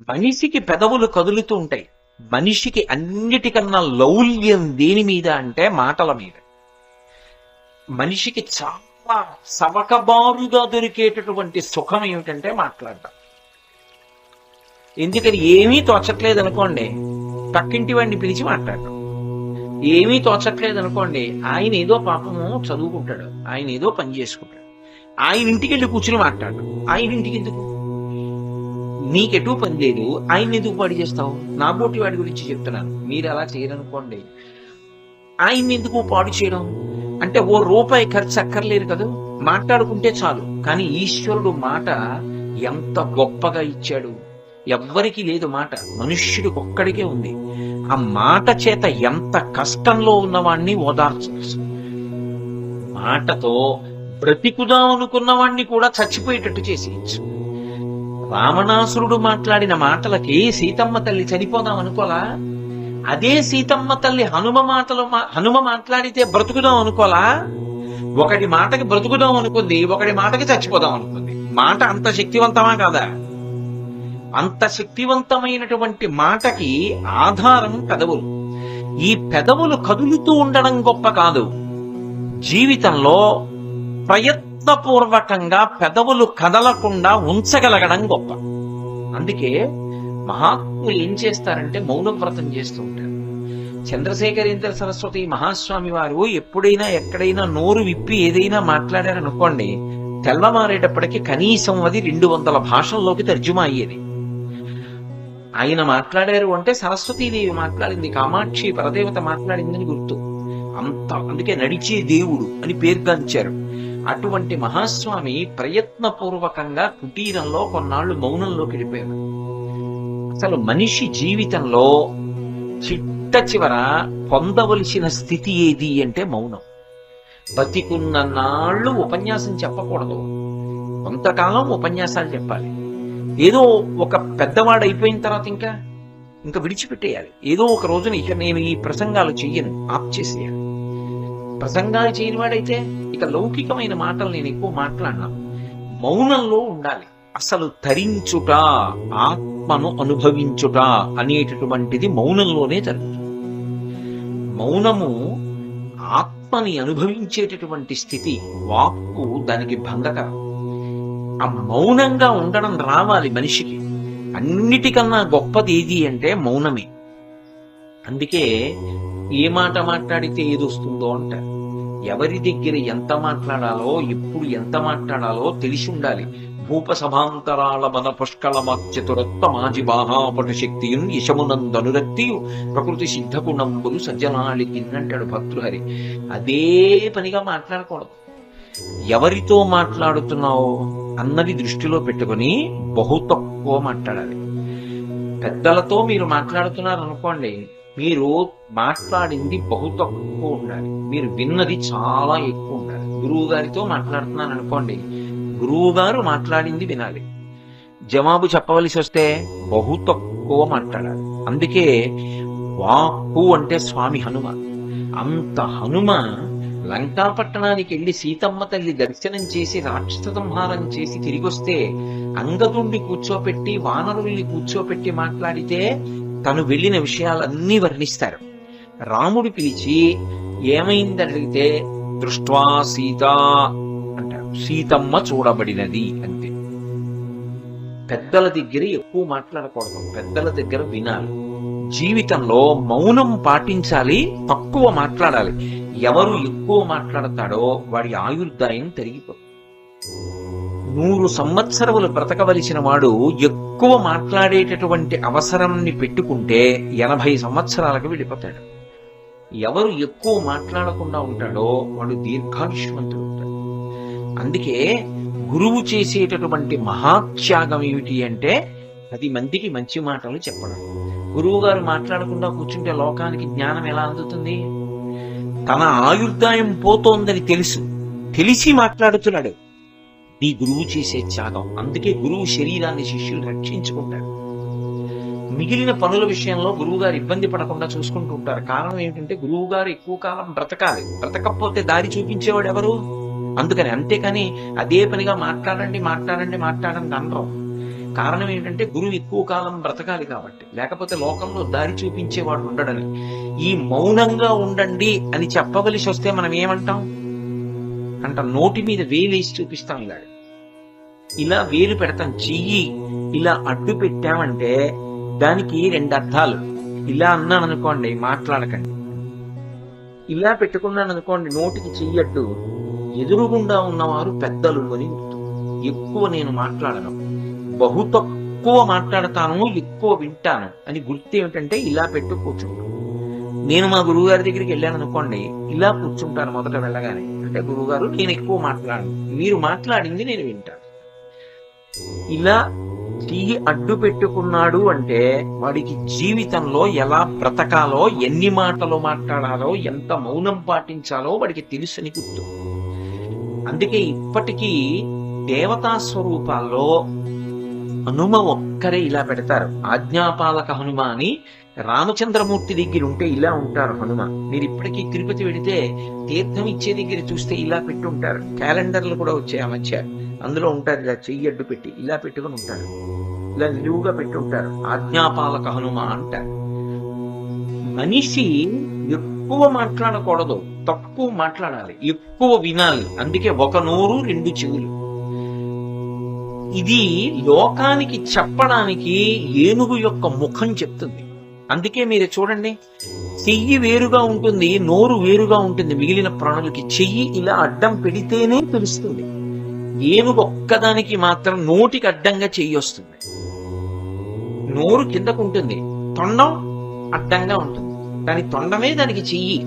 మనిషికి పెదవులు కదులుతూ ఉంటాయి. మనిషికి అన్నిటికన్నా లౌల్యం దేని మీద అంటే మాటల మీద. మనిషికి చాలా సవకబారుగా దొరికేటటువంటి సుఖం ఏమిటంటే మాట్లాడటం ఎందుకని ఏమీ తోచట్లేదు అనుకోండి పక్కింటి వాడిని పిలిచి మాట్లాడటం ఏమీ తోచట్లేదు అనుకోండి ఆయన ఏదో పాపము చదువుకుంటాడు ఆయన ఏదో పని చేసుకుంటాడు. ఆయన ఇంటికి వెళ్ళి కూర్చుని మాట్లాడు ఆయన ఇంటికి ఎందుకు? నీకెటూ పని లేదు. ఆయన ఎందుకు పాడు చేస్తావు? నా పోటీ వాడి గురించి చెప్తున్నాను. మీరు అలా చేయరనుకోండి. ఆయన ఎందుకు పాడు చేయడం? అంటే ఓ రూపాయి ఖర్చు అక్కర్లేదు కదా. మాట్లాడుకుంటే చాలు. కానీ ఈశ్వరుడు మాట ఎంత గొప్పగా ఇచ్చాడు. ఎవ్వరికి లేదు మాట. మనుష్యుడికి ఒక్కడికే ఉంది. ఆ మాట చేత ఎంత కష్టంలో ఉన్నవాణ్ణి ఓదార్చవచ్చు. మాటతో బ్రతికుదాం అనుకున్నవాణ్ణి కూడా చచ్చిపోయేటట్టు చేసేయచ్చు. రావణాసురుడు మాట్లాడిన మాటలకి సీతమ్మ తల్లి చనిపోదాం అనుకోలా? అదే సీతమ్మ తల్లి హనుమ మాటలు మా- హనుమ మాట్లాడితే బ్రతుకుదాం అనుకోలా? ఒకటి మాటకి బ్రతుకుదాం అనుకుంది ఒకటి మాటకి చచ్చిపోదాం అనుకుంది. మాట అంత శక్తివంతమా కాదా? అంత శక్తివంతమైనటువంటి మాటకి ఆధారం పెదవులు. ఈ పెదవులు కదులుతూ ఉండడం గొప్ప కాదు. జీవితంలో ప్రయత్నం ప్రయత్నపూర్వకంగా పెదవులు కదలకుండా ఉంచగలగడం గొప్ప. అందుకే మహాత్ములు ఏం చేస్తారంటే మౌనం వ్రతం చేస్తూ ఉంటారు. చంద్రశేఖరేంద్ర సరస్వతి మహాస్వామి వారు ఎప్పుడైనా ఎక్కడైనా నోరు విప్పి ఏదైనా మాట్లాడారనుకోండి తెల్లమారేటప్పటికి కనీసం అది రెండు వందల భాషల్లోకి తర్జుమా అయ్యేది. ఆయన మాట్లాడారు అంటే సరస్వతీదేవి మాట్లాడింది కామాక్షి పరదేవత మాట్లాడిందని గుర్తు. అంత అందుకే నడిచే దేవుడు అని పేర్గాంచారు అటువంటి మహాస్వామి ప్రయత్నపూర్వకంగా కుటీరంలో కొన్నాళ్ళు మౌనంలోకి వెళ్ళిపోయాడు అసలు మనిషి జీవితంలో చిట్ట చివర పొందవలసిన స్థితి ఏది అంటే మౌనం. బతికున్న నాళ్ళు ఉపన్యాసం చెప్పకూడదు. కొంతకాలం ఉపన్యాసాలు చెప్పాలి. ఏదో ఒక పెద్దవాడు అయిపోయిన తర్వాత ఇంకా ఇంకా విడిచిపెట్టేయాలి. ఏదో ఒక రోజున ఇక నేను ఈ ప్రసంగాలు చెయ్యను ఆప్ చేసేయాలి. ప్రసంగాలు చేయనివాడైతే ఇక లౌకికమైన మాటలు నేను ఎక్కువ మాట్లాడినా. మౌనంలో ఉండాలి. అసలు తరించుట ఆత్మను అనుభవించుట అనేటటువంటిది మౌనంలోనే జరుగుతుంది. మౌనము ఆత్మని అనుభవించేటటువంటి స్థితి వాక్కు దానికి భంగకరం. ఆ మౌనంగా ఉండడం రావాలి మనిషికి. అన్నిటికన్నా గొప్పది ఏది అంటే మౌనమే. అందుకే ఏ మాట మాట్లాడితే ఏది వస్తుందో అంటారు ఎవరి దగ్గర ఎంత మాట్లాడాలో ఎప్పుడు ఎంత మాట్లాడాలో తెలిసి ఉండాలి. భూప సభాంతరాల మన పుష్కళ చతురత్వ మాజి బాహాపట శక్తియున్ యశమునందనురక్తియు ప్రకృతి సిద్ధకుణంబులు సజ్జనాళికి అంటాడు భక్తృహరి అదే పనిగా మాట్లాడకూడదు. ఎవరితో మాట్లాడుతున్నావో అన్నది దృష్టిలో పెట్టుకొని బహు తక్కువ మాట్లాడాలి. పెద్దలతో మీరు మాట్లాడుతున్నారు అనుకోండి మీరు మాట్లాడింది బహు తక్కువ ఉండాలి. మీరు విన్నది చాలా ఎక్కువ ఉండాలి. గురువు గారితో మాట్లాడుతున్నాను అనుకోండి గురువు గారు మాట్లాడింది వినాలి. జవాబు చెప్పవలసి వస్తే బహు తక్కువ మాట్లాడాలి. అందుకే వాక్కు అంటే స్వామి హనుమ. అంత హనుమ లంకాపట్టణానికి వెళ్ళి సీతమ్మ తల్లి దర్శనం చేసి రాక్షస సంహారం చేసి తిరిగొస్తే అంగదుణ్ణి కూర్చోపెట్టి వానరుల్ని కూర్చోపెట్టి మాట్లాడితే తను వెళ్ళిన విషయాలన్నీ వర్ణిస్తారు. రాముడు పిలిచి ఏమైంది? అడిగితే దృష్ట్వా సీత అంటారు. సీతమ్మ చూడబడినది అంతే. పెద్దల దగ్గర ఎక్కువ మాట్లాడకూడదు. పెద్దల దగ్గర వినాలి. జీవితంలో మౌనం పాటించాలి తక్కువ మాట్లాడాలి. ఎవరు ఎక్కువ మాట్లాడతాడో వాడి ఆయుర్దాయం తరిగిపోతుంది. నూరు సంవత్సరములు బ్రతకవలసిన వాడు ఎక్కువ మాట్లాడేటటువంటి అవసరాన్ని పెట్టుకుంటే ఎనభై సంవత్సరాలకు వెళ్ళిపోతాడు. ఎవరు ఎక్కువ మాట్లాడకుండా ఉంటాడో వాడు దీర్ఘాయుష్మంతుడు ఉంటాడు అందుకే గురువు చేసేటటువంటి మహాత్యాగం ఏమిటి అంటే పది మందికి మంచి మాటలు చెప్పడం. గురువు గారు మాట్లాడకుండా కూర్చుంటే లోకానికి జ్ఞానం ఎలా అందుతుంది? తన ఆయుర్దాయం పోతోందని తెలుసు. తెలిసి మాట్లాడుతున్నాడు. నీ గురువు చేసే త్యాగం. అందుకే గురువు శరీరాన్ని శిష్యులు రక్షించుకుంటారు. మిగిలిన పనుల విషయంలో గురువు గారు ఇబ్బంది పడకుండా చూసుకుంటూ ఉంటారు. కారణం ఏమిటంటే గురువు గారు ఎక్కువ కాలం బ్రతకాలి. బ్రతకపోతే దారి చూపించేవాడు ఎవరు? అందుకని అంతేకాని అదే పనిగా మాట్లాడండి మాట్లాడండి మాట్లాడండి అనరు. కారణం ఏంటంటే గురువు ఎక్కువ కాలం బ్రతకాలి కాబట్టి. లేకపోతే లోకంలో దారి చూపించేవాడు ఉండడని. ఈ మౌనంగా ఉండండి అని చెప్పవలసి వస్తే మనం ఏమంటాం? అంట నోటి మీద వేలేసి చూపిస్తాం ఇలా ఇలా వేలు పెడతాం చెయ్యి ఇలా అడ్డు పెట్టామంటే దానికి రెండు అర్థాలు. ఇలా అన్నాను అనుకోండి మాట్లాడకండి. ఇలా పెట్టుకున్నాను అనుకోండి నోటికి చెయ్యట్టు ఎదురుగుండా ఉన్నవారు పెద్దలు అని ఎక్కువ నేను మాట్లాడను. బహు తక్కువ మాట్లాడతాను ఎక్కువ వింటాను. అని గుర్తు ఏమిటంటే ఇలా పెట్టు కూర్చుంటాను నేను మా గురువు గారి దగ్గరికి వెళ్ళాను అనుకోండి ఇలా కూర్చుంటాను మొదట వెళ్ళగానే. అంటే గురువు గారు నేను ఎక్కువ మాట్లాడను. మీరు మాట్లాడింది నేను వింటాను. ఇలా చెయ్యి అడ్డు పెట్టుకున్నాడు అంటే వాడికి జీవితంలో ఎలా బ్రతకాలో ఎన్ని మాటలు మాట్లాడాలో ఎంత మౌనం పాటించాలో వాడికి తెలుసని గుర్తు. అందుకే ఇప్పటికీ దేవతా స్వరూపాల్లో హనుమ ఒక్కరే ఇలా పెడతారు. ఆజ్ఞాపాలక హనుమ అని రామచంద్రమూర్తి దగ్గర ఉంటే ఇలా ఉంటారు హనుమ మీరు ఇప్పటికీ తిరుపతి వెళితే తీర్థం ఇచ్చే దగ్గర చూస్తే ఇలా పెట్టి ఉంటారు క్యాలెండర్లు కూడా వచ్చాయి ఆ మధ్య. అందులో ఉంటారు ఇలా చెయ్యి అడ్డు పెట్టి ఇలా పెట్టుకుని ఉంటారు. ఇలా నిలువుగా పెట్టి ఉంటారు ఆజ్ఞాపాలక హనుమ అంటారు. మనిషి ఎక్కువ మాట్లాడకూడదు తక్కువ మాట్లాడాలి ఎక్కువ వినాలి. అందుకే ఒక నోరు రెండు చెవులు. ఇది లోకానికి చెప్పడానికి ఏనుగు యొక్క ముఖం చెప్తుంది. అందుకే మీరు చూడండి. చెయ్యి వేరుగా ఉంటుంది నోరు వేరుగా ఉంటుంది మిగిలిన ప్రాణులకి చెయ్యి ఇలా అడ్డం పెడితేనే తెలుస్తుంది. ఏనుగు ఒక్కదానికి మాత్రం నోటికి అడ్డంగా చెయ్యి వస్తుంది. నోరు కిందకు ఉంటుంది తొండం అడ్డంగా ఉంటుంది. దాని తొండమే దానికి చెయ్యి.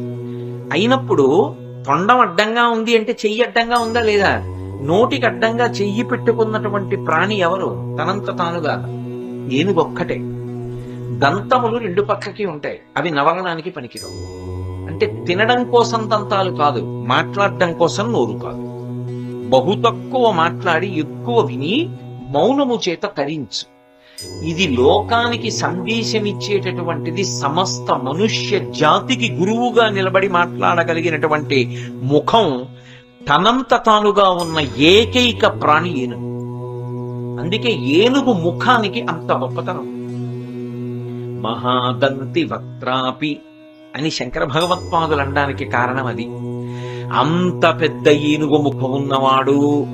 అయినప్పుడు తొండం అడ్డంగా ఉంది అంటే చెయ్యి అడ్డంగా ఉందా లేదా? నోటికి అడ్డంగా చెయ్యి పెట్టుకున్నటువంటి ప్రాణి ఎవరు? తనంత తానుగా. ఏనుగొక్కటే దంతములు రెండు పక్కకి ఉంటాయి. అవి నవలడానికి పనికిరావు. అంటే తినడం కోసం దంతాలు కాదు మాట్లాడడం కోసం నోరు కాదు. బహు తక్కువ మాట్లాడి ఎక్కువ విని మౌనము చేత తరించు. ఇది లోకానికి సందేశం ఇచ్చేటటువంటిది సమస్త మనుష్య జాతికి గురువుగా నిలబడి మాట్లాడగలిగినటువంటి ముఖం తనంత తానుగా ఉన్న ఏకైక ప్రాణి ఏనుగు. అందుకే ఏనుగు ముఖానికి అంత గొప్పతనం. మహాదంతి వక్త్రాపి అని శంకర భగవత్పాదులు అనడానికి కారణం అది అంత పెద్ద ఏనుగు ముఖం ఉన్నవాడు.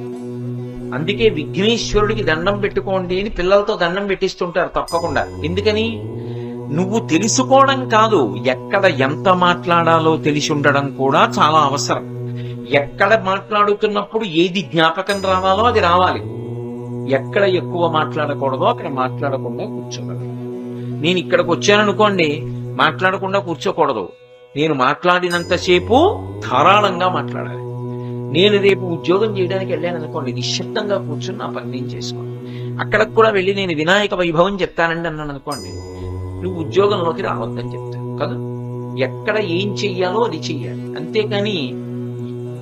అందుకే విఘ్నేశ్వరుడికి దండం పెట్టుకోండి అని పిల్లలతో దండం పెట్టిస్తుంటారు తప్పకుండా. ఎందుకని? నువ్వు తెలుసుకోవడం కాదు ఎక్కడ ఎంత మాట్లాడాలో తెలిసి ఉండడం కూడా చాలా అవసరం. ఎక్కడ మాట్లాడుతున్నప్పుడు ఏది జ్ఞాపకం రావాలో అది రావాలి. ఎక్కడ ఎక్కువ మాట్లాడకూడదో అక్కడ మాట్లాడకుండా కూర్చోగలరు నేను ఇక్కడికి వచ్చాననుకోండి మాట్లాడకుండా కూర్చోకూడదు. నేను మాట్లాడినంతసేపు ధారాళంగా మాట్లాడాలి. నేను రేపు ఉద్యోగం చేయడానికి వెళ్ళాను అనుకోండి నిశ్శబ్దంగా కూర్చుని నా పని నేను చేసుకోను. అక్కడికి కూడా వెళ్ళి నేను వినాయక వైభవం చెప్తానండి అన్నాను అనుకోండి నువ్వు ఉద్యోగంలోకి రావద్దని చెప్తాను కదా? ఎక్కడ ఏం చెయ్యాలో అది చెయ్యాలి. అంతేకాని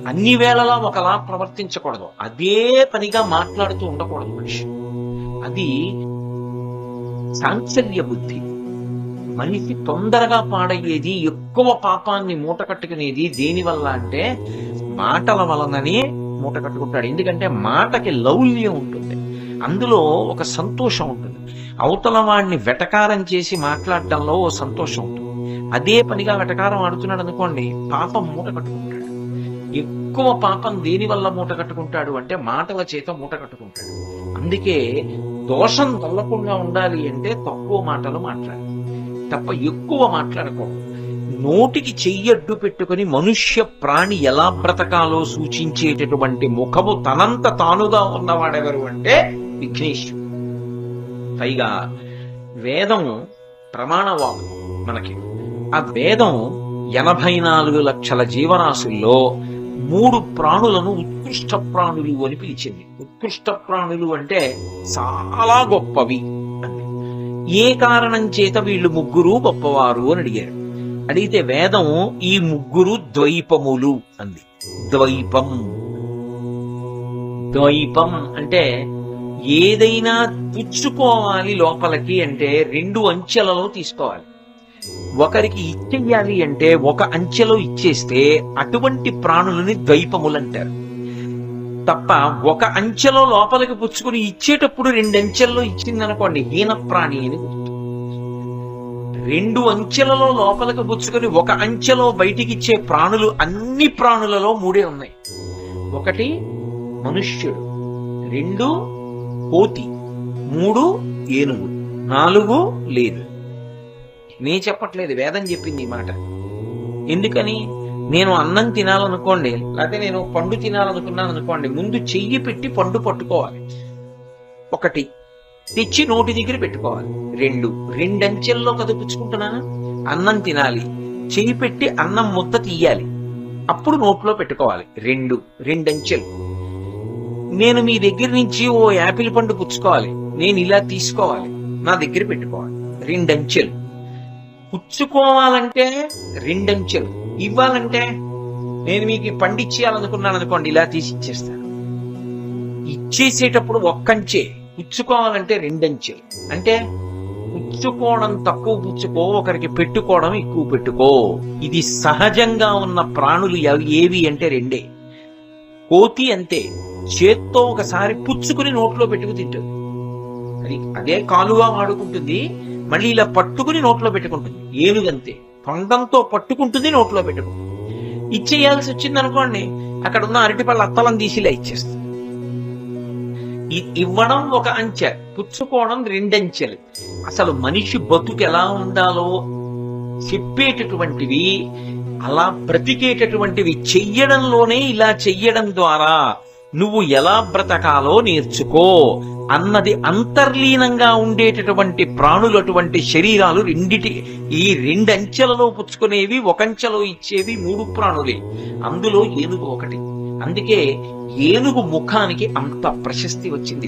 అన్ని వేళలా ఒకలా ప్రవర్తించకూడదు. అదే పనిగా మాట్లాడుతూ ఉండకూడదు మనిషి. అది సాంచల్య బుద్ధి. మనిషి తొందరగా పాడయ్యేది ఎక్కువ పాపాన్ని మూట కట్టుకునేది దేని వల్ల అంటే మాటల వలననే మూట కట్టుకుంటాడు. ఎందుకంటే మాటకి లౌల్యం ఉంటుంది. అందులో ఒక సంతోషం ఉంటుంది. అవతల వాడిని వెటకారం చేసి మాట్లాడటంలో ఓ సంతోషం ఉంటుంది. అదే పనిగా వెటకారం ఆడుతున్నాడు అనుకోండి పాపం మూట కట్టుకుంటాడు. ఎక్కువ పాపం దేని వల్ల మూట కట్టుకుంటాడు అంటే మాటల చేత మూట కట్టుకుంటాడు. అందుకే దోషం తల్లకుండా ఉండాలి అంటే తక్కువ మాటలు మాట్లాడాలి తప్ప ఎక్కువ మాట్లాడకూడదు నోటికి చెయ్యడ్డు పెట్టుకుని మనుష్య ప్రాణి ఎలా బ్రతకాలో సూచించేటటువంటి ముఖము తనంత తానుగా ఉన్నవాడెవరు అంటే విఘ్నేశ్వరుడు. పైగా వేదం ప్రమాణవాకు మనకి. ఆ వేదం ఎనభై నాలుగు లక్షల జీవరాశుల్లో మూడు ప్రాణులను ఉత్కృష్ట ప్రాణులు అని పిలిచింది. ఉత్కృష్ట ప్రాణులు అంటే చాలా గొప్పవి అని. ఏ కారణం చేత వీళ్ళు ముగ్గురు గొప్పవారు అని అడిగారు. అడిగితే వేదం ఈ ముగ్గురు ద్వైపములు అంది. ద్వైపం. ద్వైపం అంటే ఏదైనా పుచ్చుకోవాలి లోపలికి అంటే రెండు అంచెలలో తీసుకోవాలి. ఒకరికి ఇచ్చేయాలి అంటే ఒక అంచెలో ఇచ్చేస్తే అటువంటి ప్రాణులని ద్వైపములు అంటారు తప్ప ఒక అంచెలో లోపలికి పుచ్చుకుని ఇచ్చేటప్పుడు రెండు అంచెల్లో ఇచ్చిందనుకోండి హీన ప్రాణి అని రెండు అంచెలలో లోపలికి పుచ్చుకొని ఒక అంచెలో బయటికి ఇచ్చే ప్రాణులు అన్ని ప్రాణులలో మూడే ఉన్నాయి. ఒకటి మనుష్యుడు రెండు కోతి మూడు ఏనుగు నాలుగు లేదు నేను చెప్పట్లేదు వేదం చెప్పింది ఈ మాట. ఎందుకని? నేను అన్నం తినాలనుకోండి లేకపోతే నేను పండు తినాలనుకున్నాను అనుకోండి ముందు చెయ్యి పెట్టి పండు పట్టుకోవాలి. ఒకటి తెచ్చి నోటి దగ్గర పెట్టుకోవాలి. రెండు రెండంచెల్లో కదిపించుకుంటున్నాను అన్నం తినాలి. చెయ్యి పెట్టి అన్నం ముద్ద తీయాలి. అప్పుడు నోట్లో పెట్టుకోవాలి. రెండు రెండంచెలు. నేను మీ దగ్గర నుంచి ఓ యాపిల్ పండు పుచ్చుకోవాలి. నేను ఇలా తీసుకోవాలి. నా దగ్గర పెట్టుకోవాలి. రెండంచెలు. పుచ్చుకోవాలంటే రెండంచెలు. ఇవ్వాలంటే నేను మీకు పండిచ్చేయాలనుకున్నాను అనుకోండి ఇలా తీసి ఇచ్చేస్తాను. ఇచ్చేసేటప్పుడు ఒక్కంచే పుచ్చుకోవాలంటే రెండంచెలు. అంటే పుచ్చుకోవడం తక్కువ పుచ్చుకో ఒకరికి పెట్టుకోవడం ఎక్కువ పెట్టుకో. ఇది సహజంగా ఉన్న ప్రాణులు ఏవి అంటే రెండే. కోతి అంతే. చేత్తో ఒకసారి పుచ్చుకుని నోట్లో పెట్టుకు తింటుంది. అది అదే కాలుగా వాడుకుంటుంది. మళ్ళీ ఇలా పట్టుకుని నోట్లో పెట్టుకుంటుంది. ఏనుగంతే తొండంతో పట్టుకుంటుంది నోట్లో పెట్టుకుంటుంది. ఇచ్చేయాల్సి వచ్చింది అనుకోండి అక్కడ ఉన్న అరటిపళ్ళ అత్తలం తీసి ఇలా ఇచ్చేస్తుంది. ఇవ్వడం ఒక అంచె పుచ్చుకోవడం రెండంచెలు. అసలు మనిషి బతుకు ఎలా ఉండాలో చెప్పేటటువంటివి అలా బ్రతికేటటువంటివి చెయ్యడంలోనే ఇలా చెయ్యడం ద్వారా నువ్వు ఎలా బ్రతకాలో నేర్చుకో. అన్నది అంతర్లీనంగా ఉండేటటువంటి ప్రాణులు అటువంటి శరీరాలు రెండిటి ఈ రెండంచెలలో పుచ్చుకునేవి ఒకంచెలో ఇచ్చేవి మూడు ప్రాణులే. అందులో ఏనుగు ఒకటి. అందుకే ఏనుగు ముఖానికి అంత ప్రశస్తి వచ్చింది.